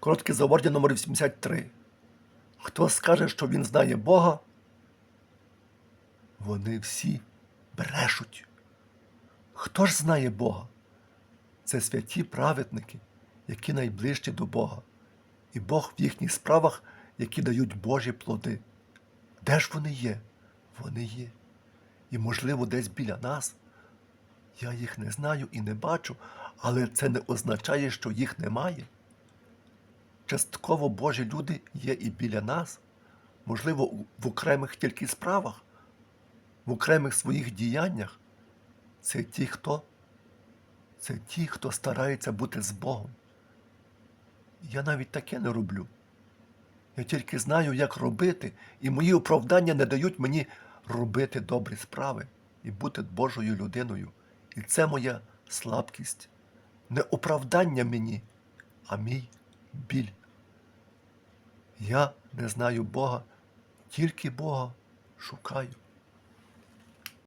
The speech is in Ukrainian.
Коротке завордя номер 83. Хто скаже, що він знає Бога, вони всі брешуть. Хто ж знає Бога? Це святі праведники, які найближчі до Бога, і Бог в їхніх справах, які дають Божі плоди. Де ж вони є? Вони є. І, можливо, десь біля нас. Я їх не знаю і не бачу, але це не означає, що їх немає. Частково Божі люди є і біля нас, можливо, в окремих тільки справах, в окремих своїх діяннях. Це ті, хто? Це ті, хто старається бути з Богом. Я навіть таке не роблю. Я тільки знаю, як робити, і мої оправдання не дають мені робити добрі справи і бути Божою людиною. І це моя слабкість. Не оправдання мені, а мій біль. Я не знаю Бога, тільки Бога шукаю.